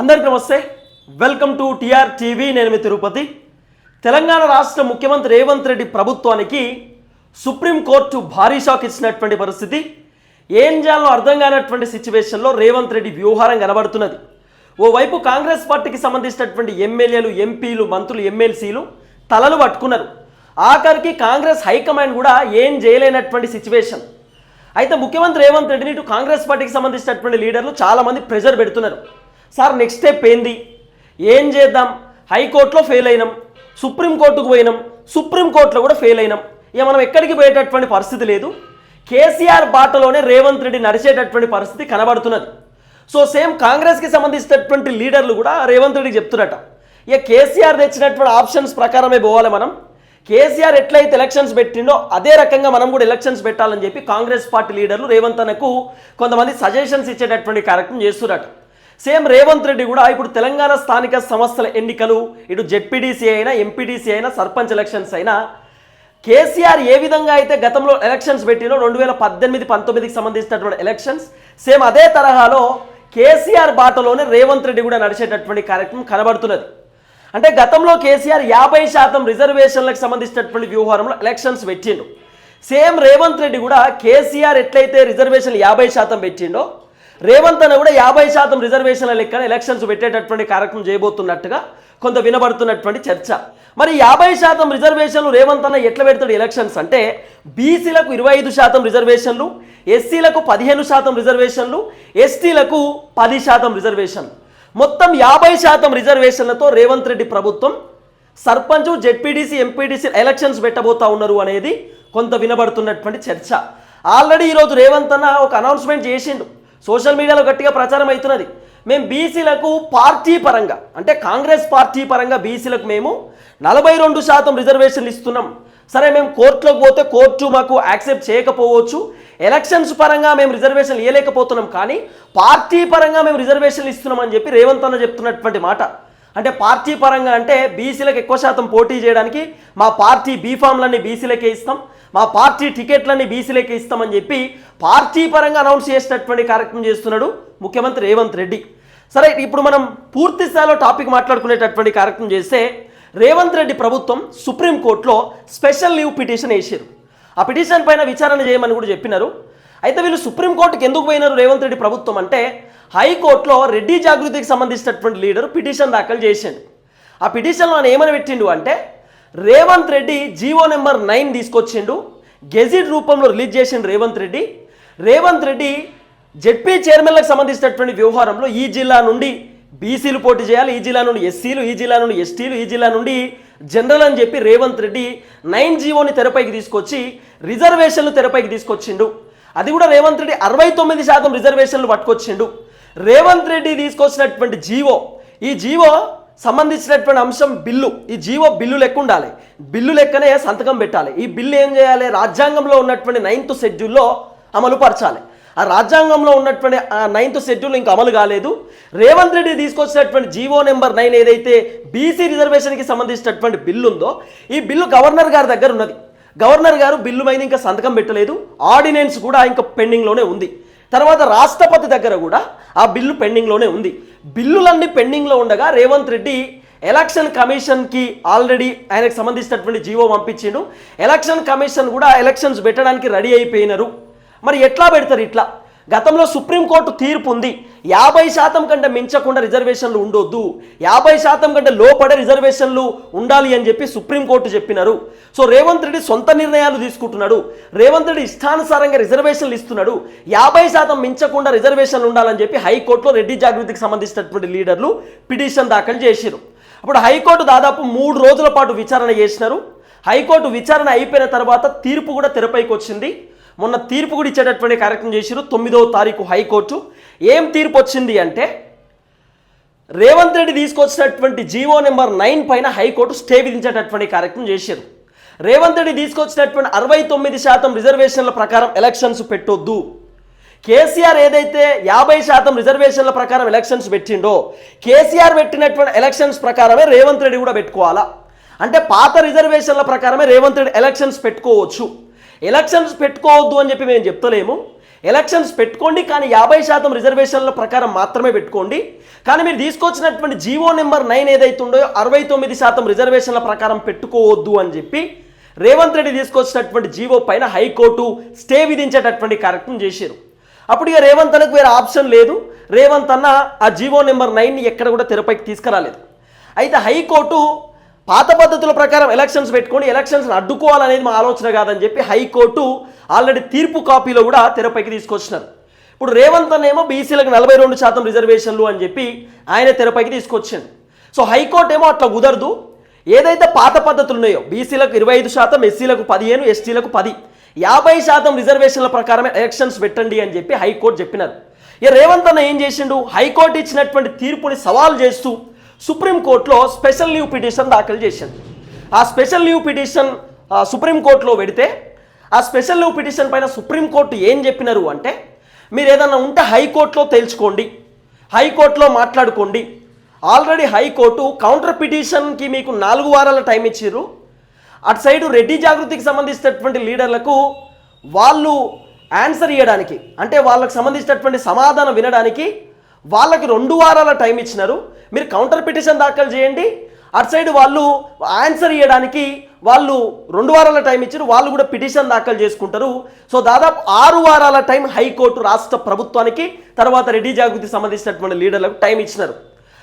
అందరికీ నమస్తే. Welcome to TR TV నేను మీ తిరుపతి. తెలంగాణ రాష్ట్ర ముఖ్యమంత్రి రేవంత్ రెడ్డి ప్రభుత్వానికి సుప్రీంకోర్టు భారీ షాక్ ఇచ్చినటువంటి పరిస్థితి. ఏం చేయాలో అర్థం కానటువంటి సిచ్యువేషన్లో రేవంత్ రెడ్డి వ్యూహారం కనబడుతున్నది. ఓవైపు కాంగ్రెస్ పార్టీకి సంబంధించినటువంటి ఎమ్మెల్యేలు ఎంపీలు మంత్రులు ఎమ్మెల్సీలు తలలు పట్టుకున్నారు. ఆఖరికి కాంగ్రెస్ హైకమాండ్ కూడా ఏం చేయలేనటువంటి సిచ్యువేషన్. అయితే ముఖ్యమంత్రి రేవంత్ రెడ్డిని ఇటు కాంగ్రెస్ పార్టీకి సంబంధించినటువంటి లీడర్లు చాలామంది ప్రెజర్ పెడుతున్నారు. సార్ నెక్స్ట్ స్టెప్ ఏంది? ఏం చేద్దాం? హైకోర్టులో ఫెయిల్ అయినాం. సుప్రీంకోర్టుకు పోయినాం. సుప్రీంకోర్టులో కూడా ఫెయిల్ అయినాం. ఇక మనం ఎక్కడికి పోయేటటువంటి పరిస్థితి లేదు. కేసీఆర్ బాటలోనే రేవంత్ రెడ్డి నడిచేటటువంటి పరిస్థితి కనబడుతున్నది. సో సేమ్ కాంగ్రెస్కి సంబంధించినటువంటి లీడర్లు కూడా రేవంత్ రెడ్డికి చెప్తున్నట. ఇక కేసీఆర్ తెచ్చినటువంటి ఆప్షన్స్ ప్రకారమే పోవాలి మనం. కేసీఆర్ ఎట్లయితే ఎలక్షన్స్ పెట్టిండో అదే రకంగా మనం కూడా ఎలక్షన్స్ పెట్టాలని చెప్పి కాంగ్రెస్ పార్టీ లీడర్లు రేవంత్ అన్నకు కొంతమంది సజెషన్స్ ఇచ్చేటటువంటి కార్యక్రమం చేస్తున్నట్టు సేమ్ రేవంత్ రెడ్డి కూడా ఇప్పుడు తెలంగాణ స్థానిక సంస్థల ఎన్నికలు ఇటు జెడ్పీడీసీ అయినా ఎంపీడీసీ అయినా సర్పంచ్ ఎలక్షన్స్ అయినా కేసీఆర్ ఏ విధంగా అయితే గతంలో ఎలక్షన్స్ పెట్టినో రెండు వేల పద్దెనిమిది పంతొమ్మిదికి సంబంధించినటువంటి ఎలక్షన్స్ సేమ్ అదే తరహాలో కేసీఆర్ బాటలోనే రేవంత్ రెడ్డి కూడా నడిచేటటువంటి కార్యక్రమం కనబడుతున్నది. అంటే గతంలో కేసీఆర్ యాభై శాతం రిజర్వేషన్లకు సంబంధించినటువంటి వ్యూహారంలో ఎలక్షన్స్ పెట్టిండు. సేమ్ రేవంత్ రెడ్డి కూడా కేసీఆర్ ఎట్లయితే రిజర్వేషన్లు యాభై శాతం పెట్టిండో రేవంత్ అన్న కూడా యాభై శాతం రిజర్వేషన్ల లెక్కన ఎలక్షన్స్ పెట్టేటటువంటి కార్యక్రమం చేయబోతున్నట్టుగా కొంత వినబడుతున్నటువంటి చర్చ. మరి యాభై శాతం రిజర్వేషన్లు రేవంత్ అన్న ఎట్లా పెడతాడు ఎలక్షన్స్ అంటే బీసీలకు ఇరవై ఐదు శాతం రిజర్వేషన్లు ఎస్సీలకు పదిహేను శాతం రిజర్వేషన్లు ఎస్టీలకు పది శాతం రిజర్వేషన్లు. మొత్తం యాభై శాతం రిజర్వేషన్లతో రేవంత్ రెడ్డి ప్రభుత్వం సర్పంచ్ జెడ్పీడీసీ ఎంపీడీసీ ఎలక్షన్స్ పెట్టబోతా ఉన్నారు అనేది కొంత వినబడుతున్నటువంటి చర్చ. ఆల్రెడీ ఈరోజు రేవంత్ అన్న ఒక అనౌన్స్మెంట్ చేసిండు. సోషల్ మీడియాలో గట్టిగా ప్రచారం అవుతున్నది. మేము బీసీలకు పార్టీ పరంగా అంటే కాంగ్రెస్ పార్టీ పరంగా బీసీలకు మేము నలభై రెండు శాతం రిజర్వేషన్లు ఇస్తున్నాం. సరే మేము కోర్టులోకి పోతే కోర్టు మాకు యాక్సెప్ట్ చేయకపోవచ్చు. ఎలక్షన్స్ పరంగా మేము రిజర్వేషన్లు ఇవ్వలేకపోతున్నాం కానీ పార్టీ పరంగా మేము రిజర్వేషన్లు ఇస్తున్నాం అని చెప్పి రేవంత్ అన్న చెప్తున్నటువంటి మాట. అంటే పార్టీ పరంగా అంటే బీసీలకు ఎక్కువ శాతం పోటీ చేయడానికి మా పార్టీ బీఫామ్లన్నీ బీసీలకే ఇస్తాం. మా పార్టీ టికెట్లన్నీ బీసీలకే ఇస్తామని చెప్పి పార్టీ పరంగా అనౌన్స్ చేసినటువంటి కార్యక్రమం చేస్తున్నాడు ముఖ్యమంత్రి రేవంత్ రెడ్డి. సరే ఇప్పుడు మనం పూర్తి స్థాయిలో టాపిక్ మాట్లాడుకునేటటువంటి కార్యక్రమం చేస్తే రేవంత్ రెడ్డి ప్రభుత్వం సుప్రీంకోర్టులో స్పెషల్ లీవ్ పిటిషన్ వేసారు ఆ పిటిషన్ పైన విచారణ చేయమని కూడా చెప్పినారు. అయితే వీళ్ళు సుప్రీంకోర్టుకి ఎందుకు పోయినారు రేవంత్ రెడ్డి ప్రభుత్వం అంటే హైకోర్టులో రెడ్డి జాగృతికి సంబంధించినటువంటి లీడర్ పిటిషన్ దాఖలు చేసిండు. ఆ పిటిషన్లో ఆయన ఏమని పెట్టిండు అంటే Revanth Reddy GO number nine తీసుకొచ్చిండు. గెజిట్ రూపంలో రిలీజ్ చేసిండు రేవంత్ రెడ్డి. రేవంత్ రెడ్డి జెడ్పీ చైర్మన్లకు సంబంధించినటువంటి వ్యవహారంలో ఈ జిల్లా నుండి బీసీలు పోటీ చేయాలి ఈ జిల్లా నుండి ఎస్సీలు ఈ జిల్లా నుండి ఎస్టీలు ఈ జిల్లా నుండి జనరల్ అని చెప్పి రేవంత్ రెడ్డి నైన్ జీవోని తెరపైకి తీసుకొచ్చి రిజర్వేషన్లు తెరపైకి తీసుకొచ్చిండు. అది కూడా రేవంత్ రెడ్డి అరవై తొమ్మిది శాతం రిజర్వేషన్లు పట్టుకొచ్చిండు. రేవంత్ రెడ్డి తీసుకొచ్చినటువంటి జీవో ఈ జీవో సంబంధించినటువంటి అంశం బిల్లు. ఈ జీవో బిల్లు లెక్క ఉండాలి. బిల్లు లెక్కనే సంతకం పెట్టాలి. ఈ బిల్లు ఏం చేయాలి? రాజ్యాంగంలో ఉన్నటువంటి నైన్త్ షెడ్యూల్లో అమలు పరచాలి. ఆ రాజ్యాంగంలో ఉన్నటువంటి ఆ నైన్త్ షెడ్యూల్ ఇంకా అమలు కాలేదు. రేవంత్ రెడ్డి తీసుకొచ్చినటువంటి జీవో నెంబర్ నైన్ ఏదైతే బీసీ రిజర్వేషన్కి సంబంధించినటువంటి బిల్లు ఉందో ఈ బిల్లు గవర్నర్ గారి దగ్గర ఉన్నది. గవర్నర్ గారు బిల్లు మీద ఇంకా సంతకం పెట్టలేదు. ఆర్డినెన్స్ కూడా ఇంకా పెండింగ్లోనే ఉంది. తర్వాత రాష్ట్రపతి దగ్గర కూడా ఆ బిల్లు పెండింగ్లోనే ఉంది. బిల్లులన్నీ పెండింగ్లో ఉండగా రేవంత్ రెడ్డి ఎలక్షన్ కమిషన్కి ఆల్రెడీ ఆయనకు సంబంధించినటువంటి జీవో పంపించిండు. ఎలక్షన్ కమిషన్ కూడా ఎలక్షన్స్ పెట్టడానికి రెడీ అయిపోయినారు. మరి ఎట్లా పెడతారు ఇట్లా? గతంలో సుప్రీంకోర్టు తీర్పు ఉంది. యాభై శాతం కంటే మించకుండా రిజర్వేషన్లు ఉండొద్దు. యాభై శాతం కంటే లోపడే రిజర్వేషన్లు ఉండాలి అని చెప్పి సుప్రీంకోర్టు చెప్పినారు. సో రేవంత్ రెడ్డి సొంత నిర్ణయాలు తీసుకుంటున్నాడు. రేవంత్ రెడ్డి ఇష్టానుసారంగా రిజర్వేషన్లు ఇస్తున్నాడు. యాభై శాతం మించకుండా రిజర్వేషన్లు ఉండాలని చెప్పి హైకోర్టులో రెడ్డి జాగృతికి సంబంధించినటువంటి లీడర్లు పిటిషన్ దాఖలు చేశారు అప్పుడు హైకోర్టు దాదాపు మూడు రోజుల పాటు విచారణ చేసినారు. హైకోర్టు విచారణ అయిపోయిన తర్వాత తీర్పు కూడా తెరపైకి వచ్చింది. మొన్న తీర్పు కూడా ఇచ్చేటటువంటి కార్యక్రమం చేశారు తొమ్మిదవ తారీఖు హైకోర్టు. ఏం తీర్పు వచ్చింది అంటే రేవంత్ రెడ్డి తీసుకొచ్చినటువంటి జీవో నెంబర్ నైన్ పైన హైకోర్టు స్టే విధించేటటువంటి కార్యక్రమం చేశారు రేవంత్ రెడ్డి తీసుకొచ్చినటువంటి అరవై తొమ్మిది శాతం రిజర్వేషన్ల ప్రకారం ఎలక్షన్స్ పెట్టొద్దు. కేసీఆర్ ఏదైతే యాభై శాతం రిజర్వేషన్ల ప్రకారం ఎలక్షన్స్ పెట్టిండో కేసీఆర్ పెట్టినటువంటి ఎలక్షన్స్ ప్రకారమే రేవంత్ రెడ్డి కూడా పెట్టుకోవాలా? అంటే పాత రిజర్వేషన్ల ప్రకారమే రేవంత్ రెడ్డి ఎలక్షన్స్ పెట్టుకోవచ్చు. ఎలక్షన్స్ పెట్టుకోవద్దు అని చెప్పి మేము చెప్తలేము. ఎలక్షన్స్ పెట్టుకోండి కానీ యాభై శాతం రిజర్వేషన్ల ప్రకారం మాత్రమే పెట్టుకోండి. కానీ మీరు తీసుకొచ్చినటువంటి జీవో నెంబర్ నైన్ ఏదైతే ఉందో అరవై తొమ్మిది శాతం రిజర్వేషన్ల ప్రకారం పెట్టుకోవద్దు అని చెప్పి రేవంత్ రెడ్డి తీసుకొచ్చినటువంటి జీవో పైన హైకోర్టు స్టే విధించేటటువంటి కార్యక్రమం చేశారు. అప్పుడు ఇక రేవంత్ అన్నకు వేరే ఆప్షన్ లేదు. రేవంత్ అన్న ఆ జీవో నెంబర్ నైన్ని ఎక్కడ కూడా తెరపైకి తీసుకురాలేదు. అయితే హైకోర్టు పాత పద్ధతుల ప్రకారం ఎలక్షన్స్ పెట్టుకొని ఎలక్షన్స్ అడ్డుకోవాలనేది మా ఆలోచన కాదని చెప్పి హైకోర్టు ఆల్రెడీ తీర్పు కాపీలో కూడా తెరపైకి తీసుకొచ్చినారు. ఇప్పుడు రేవంత్ అనేమో బీసీలకు నలభై రెండు శాతం రిజర్వేషన్లు అని చెప్పి ఆయన తెరపైకి తీసుకొచ్చాడు సో హైకోర్టు ఏమో అట్లా కుదరదు. ఏదైతే పాత పద్ధతులు ఉన్నాయో బీసీలకు ఇరవై ఐదు శాతం ఎస్సీలకు పదిహేను ఎస్టీలకు పది యాభై శాతం రిజర్వేషన్ల ప్రకారమే ఎలక్షన్స్ పెట్టండి అని చెప్పి హైకోర్టు చెప్పినారు. ఇక రేవంత్ అన్న ఏం చేసిండు? హైకోర్టు ఇచ్చినటువంటి తీర్పుని సవాల్ చేస్తూ సుప్రీంకోర్టులో స్పెషల్ లీవ్ పిటిషన్ దాఖలు చేసింది. ఆ స్పెషల్ లీవ్ పిటిషన్ సుప్రీంకోర్టులో పెడితే ఆ స్పెషల్ లీవ్ పిటిషన్ పైన సుప్రీంకోర్టు ఏం చెప్పినారు అంటే మీరు ఏదన్నా ఉంటే హైకోర్టులో తేల్చుకోండి హైకోర్టులో మాట్లాడుకోండి. ఆల్రెడీ హైకోర్టు కౌంటర్ పిటిషన్కి మీకు నాలుగు వారాల టైం ఇచ్చిర్రు. అటు సైడు రెడ్డి జాగృతికి సంబంధించినటువంటి లీడర్లకు వాళ్ళు ఆన్సర్ ఇవ్వడానికి అంటే వాళ్ళకు సంబంధించినటువంటి సమాధానం వినడానికి వాళ్ళకి రెండు వారాల టైం ఇచ్చినారు. మీరు కౌంటర్ పిటిషన్ దాఖలు చేయండి. అటు సైడ్ వాళ్ళు ఆన్సర్ ఇవ్వడానికి వాళ్ళు రెండు వారాల టైం ఇచ్చారు. వాళ్ళు కూడా పిటిషన్ దాఖలు చేసుకుంటారు. సో దాదాపు ఆరు వారాల టైం హైకోర్టు రాష్ట్ర ప్రభుత్వానికి తర్వాత రెడ్డి జాగృతి సంబంధించినటువంటి లీడర్లకు టైం ఇచ్చినారు.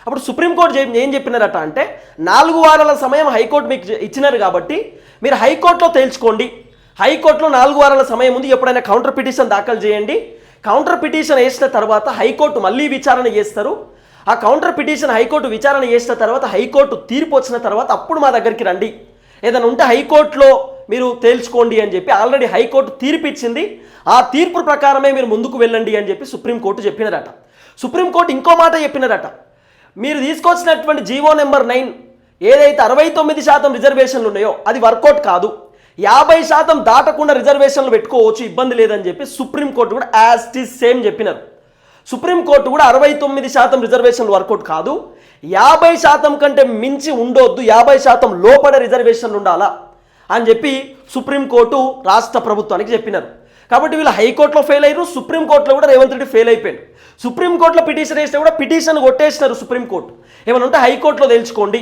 అప్పుడు సుప్రీంకోర్టు ఏం చెప్పినారట అంటే నాలుగు వారాల సమయం హైకోర్టు మీకు ఇచ్చినారు కాబట్టి మీరు హైకోర్టులో తేల్చుకోండి. హైకోర్టులో నాలుగు వారాల సమయం ఉంది. ఎప్పుడైనా కౌంటర్ పిటిషన్ దాఖలు చేయండి. కౌంటర్ పిటిషన్ వేసిన తర్వాత హైకోర్టు మళ్ళీ విచారణ చేస్తారు. ఆ కౌంటర్ పిటిషన్ హైకోర్టు విచారణ చేసిన తర్వాత హైకోర్టు తీర్పు వచ్చిన తర్వాత అప్పుడు మా దగ్గరికి రండి. ఏదైనా ఉంటే హైకోర్టులో మీరు తేల్చుకోండి అని చెప్పి ఆల్రెడీ హైకోర్టు తీర్పు ఇచ్చింది. ఆ తీర్పు ప్రకారమే మీరు ముందుకు వెళ్ళండి అని చెప్పి సుప్రీంకోర్టు చెప్పినారట సుప్రీంకోర్టు ఇంకో మాట చెప్పినారట మీరు తీసుకొచ్చినటువంటి జీవో నెంబర్ నైన్ ఏదైతే అరవై తొమ్మిది శాతం రిజర్వేషన్లు ఉన్నాయో అది వర్కౌట్ కాదు. యాభై శాతం దాటకుండా రిజర్వేషన్లు పెట్టుకోవచ్చు ఇబ్బంది లేదని చెప్పి సుప్రీంకోర్టు కూడా యాజ్ టీస్ సేమ్ చెప్పినారు. సుప్రీంకోర్టు కూడా అరవై తొమ్మిది శాతం రిజర్వేషన్లు వర్కౌట్ కాదు యాభై శాతం కంటే మించి ఉండొద్దు యాభై శాతం లోపల రిజర్వేషన్లు ఉండాలా అని చెప్పి సుప్రీంకోర్టు రాష్ట్ర ప్రభుత్వానికి చెప్పినారు. కాబట్టి వీళ్ళు హైకోర్టులో ఫెయిల్ అయ్యారు సుప్రీంకోర్టులో కూడా రేవంత్ రెడ్డి ఫెయిల్ అయిపోయాడు. సుప్రీంకోర్టులో పిటిషన్ వేస్తే కూడా పిటిషన్ కొట్టేసినారు సుప్రీంకోర్టు ఏమైనా ఉంటే హైకోర్టులో తెలుసుకోండి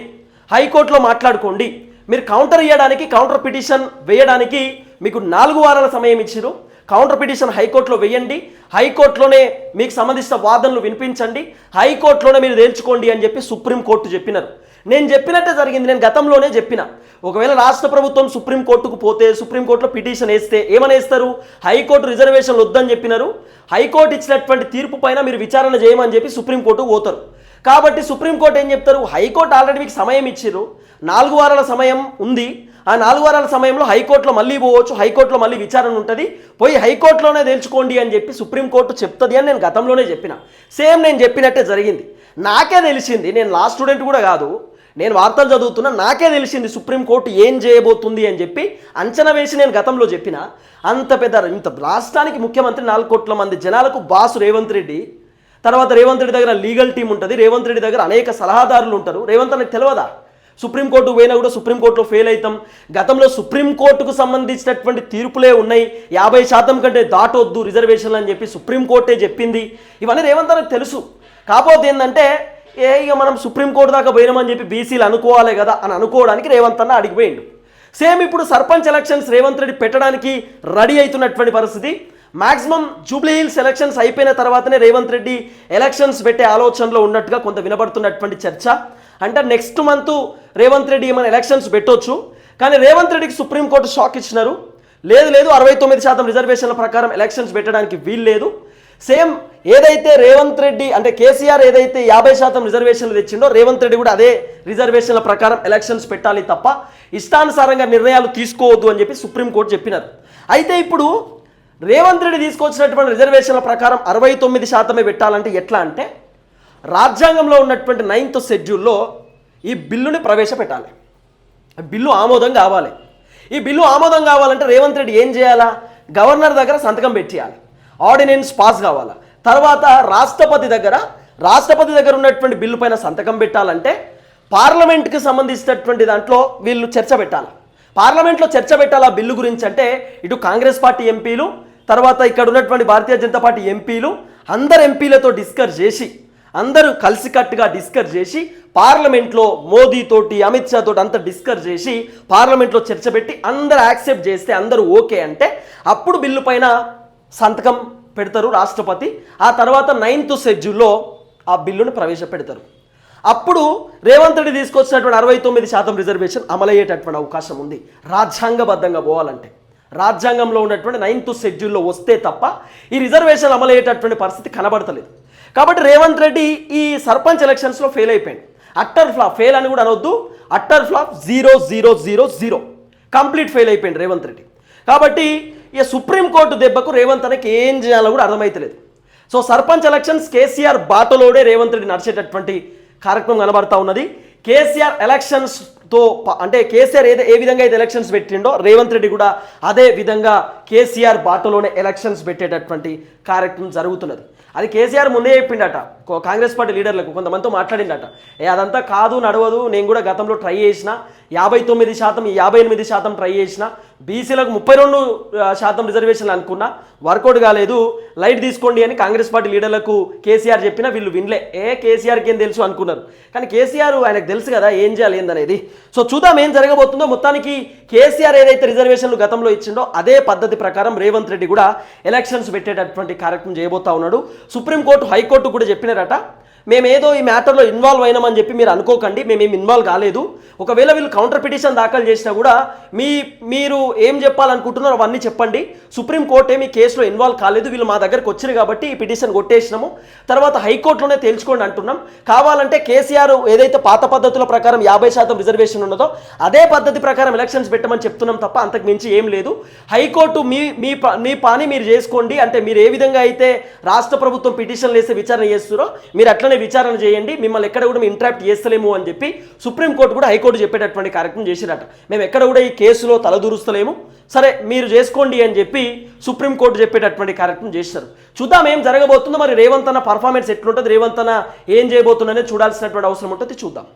హైకోర్టులో మాట్లాడుకోండి. మీరు కౌంటర్ ఇవ్వడానికి కౌంటర్ పిటిషన్ వేయడానికి మీకు నాలుగు వారాల సమయం ఇచ్చారు కౌంటర్ పిటిషన్ హైకోర్టులో వేయండి. హైకోర్టులోనే మీకు సంబంధించిన వాదనలు వినిపించండి. హైకోర్టులోనే మీరు తేల్చుకోండి అని చెప్పి సుప్రీంకోర్టు చెప్పినారు. నేను చెప్పినట్టే జరిగింది. నేను గతంలోనే చెప్పిన. ఒకవేళ రాష్ట్ర ప్రభుత్వం సుప్రీంకోర్టుకు పోతే సుప్రీంకోర్టులో పిటిషన్ వేస్తే ఏమని వేస్తారు హైకోర్టు రిజర్వేషన్లు వద్దని చెప్పినారు. హైకోర్టు ఇచ్చినటువంటి తీర్పు పైన మీరు విచారణ చేయమని చెప్పి సుప్రీంకోర్టు పోతారు. కాబట్టి సుప్రీంకోర్టు ఏం చెప్తారు? హైకోర్టు ఆల్రెడీ మీకు సమయం ఇచ్చిర్రు. నాలుగు వారాల సమయం ఉంది. ఆ నాలుగు వారాల సమయంలో హైకోర్టులో మళ్ళీ పోవచ్చు. హైకోర్టులో మళ్ళీ విచారణ ఉంటుంది. పోయి హైకోర్టులోనే తేల్చుకోండి అని చెప్పి సుప్రీంకోర్టు చెప్తుంది అని నేను గతంలోనే చెప్పిన. సేమ్ నేను చెప్పినట్టే జరిగింది. నాకే తెలిసింది నేను లా స్టూడెంట్ కూడా కాదు. నేను వార్తలు చదువుతున్నా నాకే తెలిసింది సుప్రీంకోర్టు ఏం చేయబోతుంది అని చెప్పి అంచనా వేసి నేను గతంలో చెప్పిన. అంత పెద్ద ఇంత రాష్ట్రానికి ముఖ్యమంత్రి నాలుగు కోట్ల మంది జనాలకు బాసు రేవంత్ రెడ్డి తర్వాత రేవంత్ రెడ్డి దగ్గర లీగల్ టీం ఉంటుంది. రేవంత్ రెడ్డి దగ్గర అనేక సలహాదారులు ఉంటారు. రేవంత్ అనేది తెలియదా సుప్రీంకోర్టు పోయినా కూడా సుప్రీంకోర్టులో ఫెయిల్ అవుతాం గతంలో సుప్రీంకోర్టుకు సంబంధించినటువంటి తీర్పులే ఉన్నాయి. యాభై శాతం కంటే దాటొద్దు రిజర్వేషన్లు అని చెప్పి సుప్రీంకోర్టే చెప్పింది. ఇవన్నీ రేవంత్ అనేది తెలుసు. కాకపోతే ఏంటంటే ఏ ఇక మనం సుప్రీంకోర్టు దాకా పోయినామని చెప్పి బీసీలు అనుకోవాలి కదా అని అనుకోవడానికి రేవంత్ అన్న అడిగిపోయిండు. సేమ్ ఇప్పుడు సర్పంచ్ ఎలక్షన్స్ రేవంత్ రెడ్డి పెట్టడానికి రెడీ అవుతున్నటువంటి పరిస్థితి. మాక్సిమం జూబ్లీ హిల్స్ ఎలక్షన్స్ అయిపోయిన తర్వాతనే రేవంత్ రెడ్డి ఎలక్షన్స్ పెట్టే ఆలోచనలో ఉన్నట్టుగా కొంత వినబడుతున్నటువంటి చర్చ. అంటే నెక్స్ట్ మంత్ రేవంత్ రెడ్డి ఏమైనా ఎలక్షన్స్ పెట్టొచ్చు. కానీ రేవంత్ రెడ్డికి సుప్రీంకోర్టు షాక్ ఇచ్చినారు. లేదు లేదు అరవై తొమ్మిది శాతం రిజర్వేషన్ల ప్రకారం ఎలక్షన్స్ పెట్టడానికి వీలు లేదు. సేమ్ ఏదైతే రేవంత్ రెడ్డి అంటే కేసీఆర్ ఏదైతే యాభై శాతం రిజర్వేషన్లు తెచ్చిండో రేవంత్ రెడ్డి కూడా అదే రిజర్వేషన్ల ప్రకారం ఎలక్షన్స్ పెట్టాలి తప్ప ఇష్టానుసారంగా నిర్ణయాలు తీసుకోవద్దు అని చెప్పి సుప్రీంకోర్టు చెప్పినారు. అయితే ఇప్పుడు రేవంత్ రెడ్డి తీసుకొచ్చినటువంటి రిజర్వేషన్ల ప్రకారం అరవై తొమ్మిది శాతమే పెట్టాలంటే ఎట్లా అంటే రాజ్యాంగంలో ఉన్నటువంటి నైన్త్ షెడ్యూల్లో ఈ బిల్లుని ప్రవేశపెట్టాలి. బిల్లు ఆమోదం కావాలి. ఈ బిల్లు ఆమోదం కావాలంటే రేవంత్ రెడ్డి ఏం చేయాలా? గవర్నర్ దగ్గర సంతకం పెట్టేయాలి. ఆర్డినెన్స్ పాస్ కావాలా? తర్వాత రాష్ట్రపతి దగ్గర రాష్ట్రపతి దగ్గర ఉన్నటువంటి బిల్లు పైన సంతకం పెట్టాలంటే పార్లమెంట్కి సంబంధించినటువంటి దాంట్లో వీళ్ళు చర్చ పెట్టాలి. పార్లమెంట్లో చర్చ పెట్టాలా బిల్లు గురించి అంటే ఇటు కాంగ్రెస్ పార్టీ ఎంపీలు తర్వాత ఇక్కడ ఉన్నటువంటి భారతీయ జనతా పార్టీ ఎంపీలు అందరు ఎంపీలతో డిస్కస్ చేసి అందరూ కలిసికట్టుగా డిస్కస్ చేసి పార్లమెంట్లో మోదీతోటి అమిత్ షా తోటి అంతా డిస్కస్ చేసి పార్లమెంట్లో చర్చ పెట్టి అందరు యాక్సెప్ట్ చేస్తే అందరూ ఓకే అంటే అప్పుడు బిల్లు పైన సంతకం పెడతారు రాష్ట్రపతి. ఆ తర్వాత నైన్త్ షెడ్యూల్లో ఆ బిల్లును ప్రవేశపెడతారు. అప్పుడు రేవంత్ రెడ్డి తీసుకొచ్చినటువంటి అరవై తొమ్మిది శాతం రిజర్వేషన్ అమలయ్యేటటువంటి అవకాశం ఉంది. రాజ్యాంగబద్ధంగా పోవాలంటే. రాజ్యాంగంలో ఉన్నటువంటి నైన్త్ షెడ్యూల్లో వస్తే తప్ప ఈ రిజర్వేషన్ అమలయ్యేటటువంటి పరిస్థితి కనబడతలేదు. కాబట్టి రేవంత్ రెడ్డి ఈ సర్పంచ్ ఎలక్షన్స్లో ఫెయిల్ అయిపోయింది అట్టర్ ఫ్లాప్ ఫెయిల్ అని కూడా అనొద్దు. Utter flop zero zero zero zero. Complete fail అయిపోయింది రేవంత్ రెడ్డి. కాబట్టి ఈ సుప్రీంకోర్టు దెబ్బకు రేవంత్ అనేకి ఏం చేయాలో కూడా అర్థమైతలేదు. సో సర్పంచ్ ఎలక్షన్స్ కేసీఆర్ బాటలోడే రేవంత్ రెడ్డి నడిచేటటువంటి కార్యక్రమం కనబడతా ఉన్నది. కేసీఆర్ ఎలక్షన్స్ తో అంటే కేసీఆర్ ఏదో ఏ విధంగా అయితే ఎలక్షన్స్ పెట్టిండో రేవంత్ రెడ్డి కూడా అదే విధంగా కేసీఆర్ బాటలోనే ఎలక్షన్స్ పెట్టేటటువంటి కార్యక్రమం జరుగుతున్నది. అది కేసీఆర్ ముందే చెప్పిండట. కాంగ్రెస్ పార్టీ లీడర్లకు కొంతమందితో మాట్లాడిండట. ఏ అదంతా కాదు నడవదు నేను కూడా గతంలో ట్రై చేసిన యాభై తొమ్మిది శాతం యాభై ఎనిమిది శాతం ట్రై చేసిన బీసీలకు ముప్పై రెండు శాతం రిజర్వేషన్లు అనుకున్నా వర్కౌట్ కాలేదు లైట్ తీసుకోండి అని కాంగ్రెస్ పార్టీ లీడర్లకు కేసీఆర్ చెప్పినా వీళ్ళు వినలే. ఏ కేసీఆర్కి ఏం తెలుసు అనుకున్నారు. కానీ కేసీఆర్ ఆయనకు తెలుసు కదా ఏం చేయాలి ఏందనేది. సో చూద్దాం ఏం జరగబోతుందో. మొత్తానికి కేసీఆర్ ఏదైతే రిజర్వేషన్లు గతంలో ఇచ్చిండో అదే పద్ధతి ప్రకారం రేవంత్ రెడ్డి కూడా ఎలక్షన్స్ పెట్టేటటువంటి కార్యక్రమం చేయబోతా ఉన్నాడు. సుప్రీంకోర్టు హైకోర్టు కూడా చెప్పినారట. మేమేదో ఈ మ్యాటర్లో ఇన్వాల్వ్ అయినామని చెప్పి మీరు అనుకోకండి మేమేం ఇన్వాల్వ్ కాలేదు. ఒకవేళ వీళ్ళు కౌంటర్ పిటిషన్ దాఖలు చేసినా కూడా మీ మీరు ఏం చెప్పాలనుకుంటున్నారో అవన్నీ చెప్పండి. సుప్రీంకోర్టు ఏమి కేసులో ఇన్వాల్వ్ కాలేదు వీళ్ళు మా దగ్గరకు వచ్చారు కాబట్టి ఈ పిటిషన్ కొట్టేసినాము. తర్వాత హైకోర్టులోనే తేల్చుకోండి అంటున్నాం. కావాలంటే కేసీఆర్ ఏదైతే పాత పద్ధతుల ప్రకారం యాభై శాతం రిజర్వేషన్ ఉన్నదో అదే పద్ధతి ప్రకారం ఎలక్షన్స్ పెట్టమని చెప్తున్నాం తప్ప అంతకు మించి ఏం లేదు. హైకోర్టు మీ మీ ప- మీ పని మీరు చేసుకోండి. అంటే మీరు ఏ విధంగా అయితే రాష్ట్ర ప్రభుత్వం పిటిషన్లు వేసి విచారణ చేస్తున్నారో మీరు అట్లనే విచారణ చేయండి మిమ్మల్ని ఎక్కడ కూడా మేము చేస్తలేము అని చెప్పి సుప్రీంకోర్టు కూడా హైకోర్టు చెప్పేటటువంటి కార్యక్రమం చేసిరట మేము ఎక్కడ కూడా ఈ కేసులో తలదూరుస్తలేము. సరే మీరు చేసుకోండి అని చెప్పి సుప్రీంకోర్టు చెప్పేటటువంటి కార్యక్రమం చేశారు. చూద్దాం ఏం జరగబోతుందో. మరి రేవంత్ అన్న పర్ఫార్మెన్స్ ఎట్లుంటుంది రేవంత్ అన్న ఏం చేయబోతుందనే చూడాల్సినటువంటి అవసరం ఉంటుంది చూద్దాం.